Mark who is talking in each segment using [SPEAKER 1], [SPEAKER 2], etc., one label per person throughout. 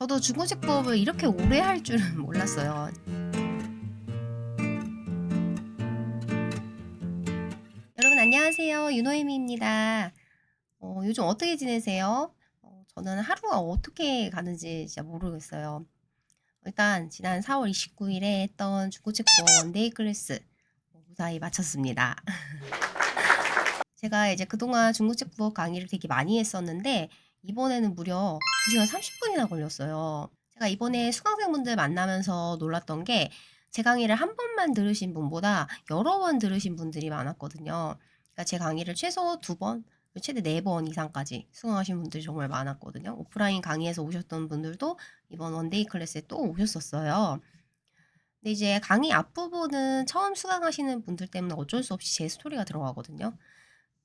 [SPEAKER 1] 저도 중고책법을 이렇게 오래 할 줄은 몰랐어요. 여러분 안녕하세요. 윤호혜미입니다. 어, 요즘 어떻게 지내세요? 어, 저는 하루가 어떻게 가는지 진짜 모르겠어요. 일단 지난 4월 29일에 했던 중고책법 원데이 클래스 무사히 마쳤습니다. 제가 이제 그동안 중고책법 강의를 되게 많이 했었는데 이번에는 무려 2시간 30분이나 걸렸어요. 제가 이번에 수강생분들 만나면서 놀랐던 게 제 강의를 한 번만 들으신 분보다 여러 번 들으신 분들이 많았거든요. 그러니까 제 강의를 최소 두 번, 최대 네 번 이상까지 수강하신 분들이 정말 많았거든요. 오프라인 강의에서 오셨던 분들도 이번 원데이 클래스에 또 오셨었어요. 근데 이제 강의 앞부분은 처음 수강하시는 분들 때문에 어쩔 수 없이 제 스토리가 들어가거든요.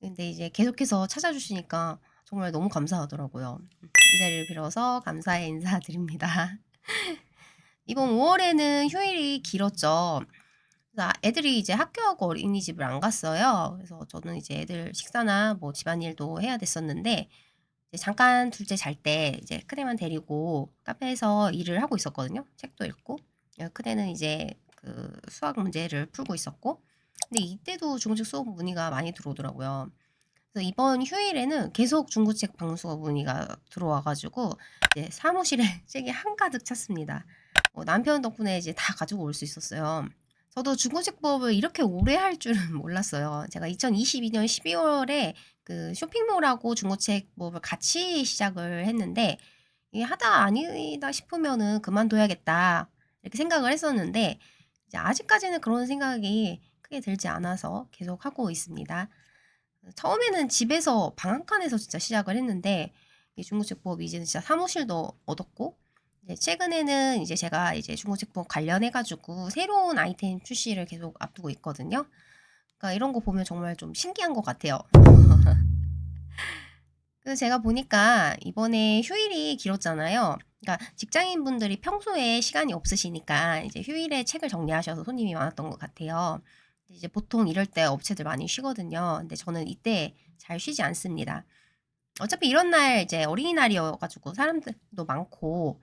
[SPEAKER 1] 근데 이제 계속해서 찾아주시니까 정말 너무 감사하더라고요. 이 자리를 빌어서 감사의 인사드립니다. 이번 5월에는 휴일이 길었죠. 애들이 이제 학교하고 어린이집을 안 갔어요. 그래서 저는 이제 애들 식사나 뭐 집안일도 해야 됐었는데 잠깐 둘째 잘 때 이제 큰애만 데리고 카페에서 일을 하고 있었거든요. 책도 읽고 어, 큰애는 이제 그 수학 문제를 풀고 있었고 근데 이때도 중고책 수업 문의가 많이 들어오더라고요. 그래서 이번 휴일에는 계속 중고책 방수업 문의가 들어와가지고 이제 사무실에 책이 한가득 찼습니다. 어, 남편 덕분에 이제 다 가지고 올 수 있었어요. 저도 중고책법을 이렇게 오래 할 줄은 몰랐어요. 제가 2022년 12월에 그 쇼핑몰하고 중고책법을 같이 시작을 했는데 이게 하다 아니다 싶으면은 그만둬야겠다 이렇게 생각을 했었는데 아직까지는 그런 생각이 크게 들지 않아서 계속 하고 있습니다. 처음에는 집에서 방한 칸에서 진짜 시작을 했는데 이 중고책법 이제는 진짜 사무실도 얻었고 이제 최근에는 이제 제가 이제 중고책법 관련해 가지고 새로운 아이템 출시를 계속 앞두고 있거든요. 그러니까 이런 거 보면 정말 좀 신기한 것 같아요. 그래서 제가 보니까 이번에 휴일이 길었잖아요. 그러니까 직장인 분들이 평소에 시간이 없으시니까 이제 휴일에 책을 정리하셔서 손님이 많았던 것 같아요. 이제 보통 이럴 때 업체들 많이 쉬거든요. 근데 저는 이때 잘 쉬지 않습니다. 어차피 이런 날 이제 어린이날이어가지고 사람들도 많고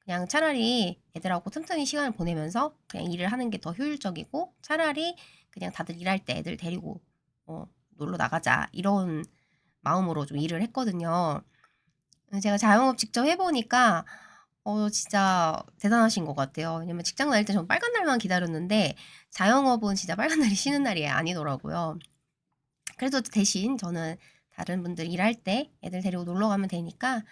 [SPEAKER 1] 그냥 차라리 애들하고 틈틈이 시간을 보내면서 그냥 일을 하는 게 더 효율적이고 차라리 그냥 다들 일할 때 애들 데리고 어, 놀러 나가자 이런 마음으로 좀 일을 했거든요. 제가 자영업 직접 해보니까 어 진짜 대단하신 것 같아요. 왜냐면 직장 다닐 때 전 빨간 날만 기다렸는데 자영업은 진짜 빨간 날이 쉬는 날이 아니더라고요. 그래도 대신 저는 다른 분들 일할 때 애들 데리고 놀러 가면 되니까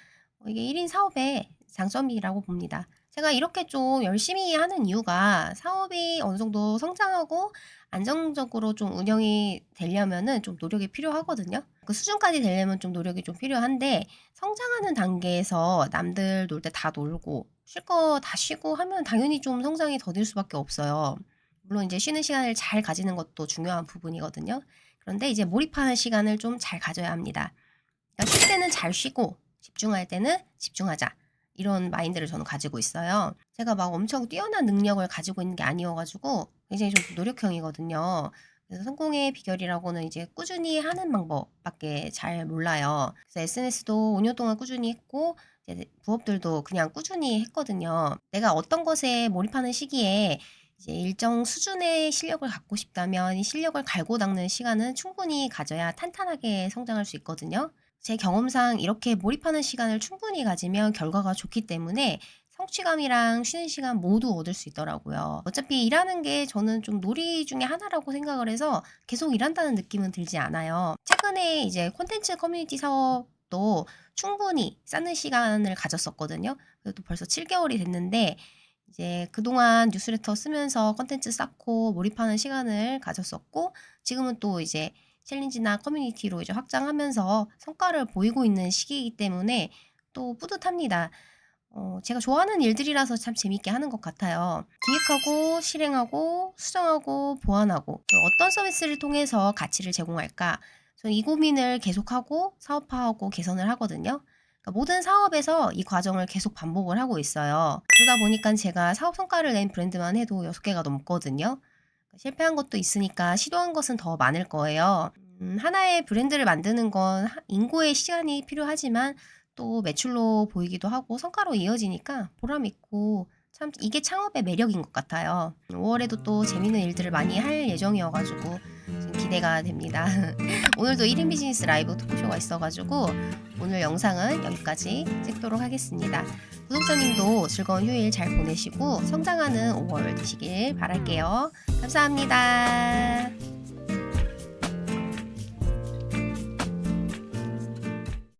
[SPEAKER 1] 어 이게 1인 사업의 장점이라고 봅니다. 제가 이렇게 좀 열심히 하는 이유가 사업이 어느 정도 성장하고 안정적으로 좀 운영이 되려면은 좀 노력이 필요하거든요. 그 수준까지 되려면 좀 노력이 좀 필요한데 성장하는 단계에서 남들 놀 때 다 놀고 쉴 거 다 쉬고 하면 당연히 좀 성장이 더딜 수밖에 없어요. 물론 이제 쉬는 시간을 잘 가지는 것도 중요한 부분이거든요. 그런데 이제 몰입하는 시간을 좀 잘 가져야 합니다. 그러니까 쉴 때는 잘 쉬고 집중할 때는 집중하자. 이런 마인드를 저는 가지고 있어요. 제가 막 엄청 뛰어난 능력을 가지고 있는 게 아니어가지고 굉장히 좀 노력형이거든요. 그래서 성공의 비결이라고는 이제 꾸준히 하는 방법밖에 잘 몰라요. 그래서 SNS도 5년 동안 꾸준히 했고 이제 부업들도 그냥 꾸준히 했거든요. 내가 어떤 것에 몰입하는 시기에 이제 일정 수준의 실력을 갖고 싶다면 이 실력을 갈고 닦는 시간은 충분히 가져야 탄탄하게 성장할 수 있거든요. 제 경험상 이렇게 몰입하는 시간을 충분히 가지면 결과가 좋기 때문에 성취감이랑 쉬는 시간 모두 얻을 수 있더라고요. 어차피 일하는 게 저는 좀 놀이 중에 하나라고 생각을 해서 계속 일한다는 느낌은 들지 않아요. 최근에 이제 콘텐츠 커뮤니티 사업도 충분히 쌓는 시간을 가졌었거든요. 그래도 벌써 7개월이 됐는데 이제 그동안 뉴스레터 쓰면서 콘텐츠 쌓고 몰입하는 시간을 가졌었고 지금은 또 이제 챌린지나 커뮤니티로 이제 확장하면서 성과를 보이고 있는 시기이기 때문에 또 뿌듯합니다. 어, 제가 좋아하는 일들이라서 참 재밌게 하는 것 같아요. 기획하고, 실행하고, 수정하고, 보완하고, 또 어떤 서비스를 통해서 가치를 제공할까? 저는 이 고민을 계속하고, 사업화하고, 개선을 하거든요. 그러니까 모든 사업에서 이 과정을 계속 반복을 하고 있어요. 그러다 보니까 제가 사업 성과를 낸 브랜드만 해도 6개가 넘거든요. 실패한 것도 있으니까 시도한 것은 더 많을 거예요. 음, 하나의 브랜드를 만드는 건 하- 인고의 시간이 필요하지만 또 매출로 보이기도 하고 성과로 이어지니까 보람 있고 참 이게 창업의 매력인 것 같아요. 5월에도 또 재밌는 일들을 많이 할 예정이어가지고 좀 기대가 됩니다. 오늘도 1인 비즈니스 라이브 토크쇼가 있어가지고 오늘 영상은 여기까지 찍도록 하겠습니다. 구독자님도 즐거운 휴일 잘 보내시고 성장하는 5월 되시길 바랄게요. 감사합니다.